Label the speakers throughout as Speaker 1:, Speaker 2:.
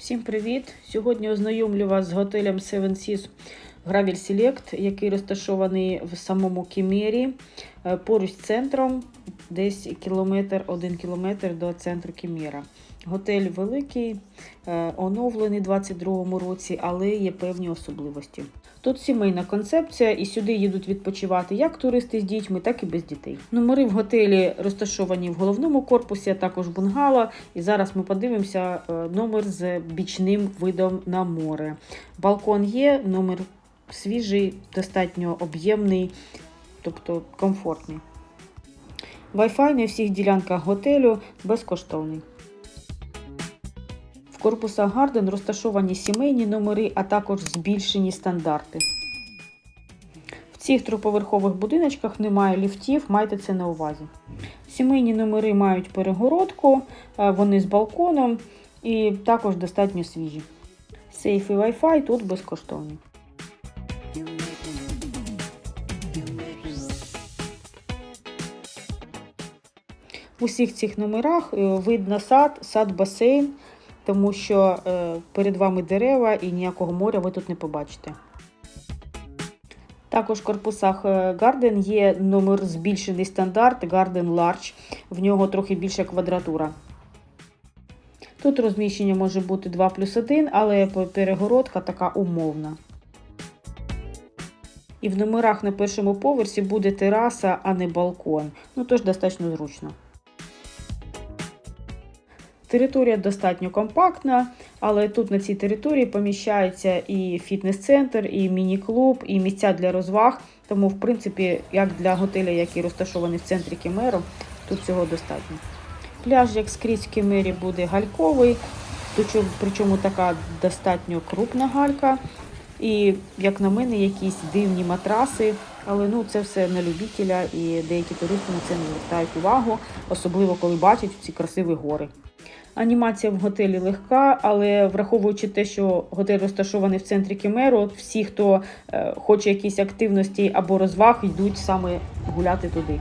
Speaker 1: Всім привіт! Сьогодні ознайомлю вас з готелем Seven Seas Gravel Select, який розташований в самому Кімері, е, поруч з центром, десь кілометр, один кілометр до центру Кіміра. Готель великий, е, оновлений у 2022 році, але є певні особливості. Тут сімейна концепція, і сюди їдуть відпочивати як туристи з дітьми, так і без дітей. Номери в готелі розташовані в головному корпусі, а також бунгало. І зараз ми подивимося е, номер з бічним видом на море. Балкон є, номер свіжий, достатньо об'ємний, тобто комфортний. Wi-Fi на всіх ділянках готелю безкоштовний. В корпусах Гарден розташовані сімейні номери, а також збільшені стандарти. В цих триповерхових будиночках немає ліфтів, майте це на увазі. Сімейні номери мають перегородку, е, вони з балконом і також достатньо свіжі. Сейф і Wi-Fi тут безкоштовні. В усіх цих номерах е, видно сад, сад-басейн, тому що е, перед вами дерева і ніякого моря ви тут не побачите. Також в корпусах е, Garden є номер збільшений стандарт Garden Large, в нього трохи більша квадратура. Тут розміщення може бути 2 плюс 1, але перегородка така умовна. І в номерах на першому поверсі буде тераса, а не балкон. Ну тож достатньо зручно. Територія достатньо компактна, але тут на цій території поміщається і фітнес-центр, і міні-клуб, і місця для розваг. Тому, в принципі, як для готеля, який розташований в центрі Кемеру, тут цього достатньо. Пляж, як скрізь в Кемері, буде гальковий, причому- така достатньо крупна галька. І, як на мене, якісь дивні матраси. Але ну це все на любителя, і деякі туристи на це не звертають увагу, особливо коли бачать ці красиві гори. Анімація в готелі легка, але враховуючи те, що готель розташований в центрі Кемеру, всі, хто е, хоче якісь активності або розваг, йдуть саме гуляти туди.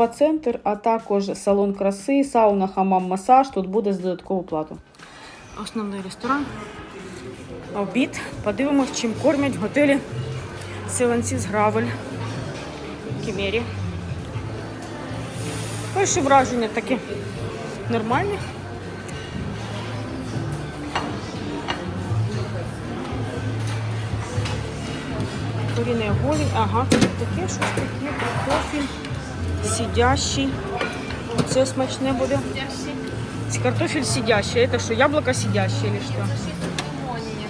Speaker 1: Спа-центр, а також салон краси, сауна, хамам, масаж. Тут буде за додаткову плату. Основний ресторан. Обід. Подивимось, чим кормять в готелі Селенсіс Гравель в Кімері. Перші враження такі нормальні. Куріний голень. Ага, таке щось таке, картофель, сидящий. Це смачне буде. Картофель сидящий. Это что, яблоко сидящее или что?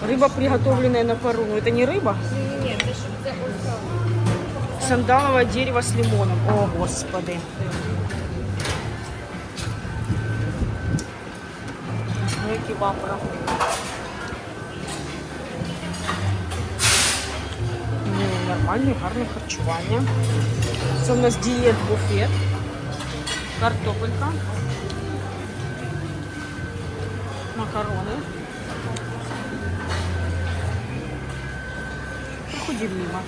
Speaker 1: Рыба, приготовленная на пару. Ну, Это не рыба?
Speaker 2: Ні, це ж це ось.
Speaker 1: Сандаловое дерево с лимоном. О, господи. Ну, які вапора. Нормальне, гарне харчування. Це у нас дієт буфет. Картопелька. Макарони. Проходів мимо.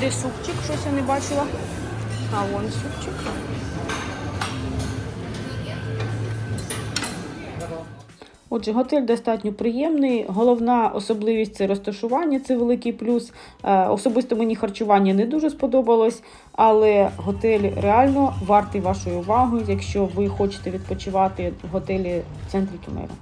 Speaker 1: Де супчик? Щось я не бачила. А вон супчик. Отже, готель достатньо приємний. Головна особливість це розташування, це великий плюс. Е, Особисто мені харчування не дуже сподобалось, але готель реально вартий вашої уваги, якщо ви хочете відпочивати в готелі в центрі Кемеру.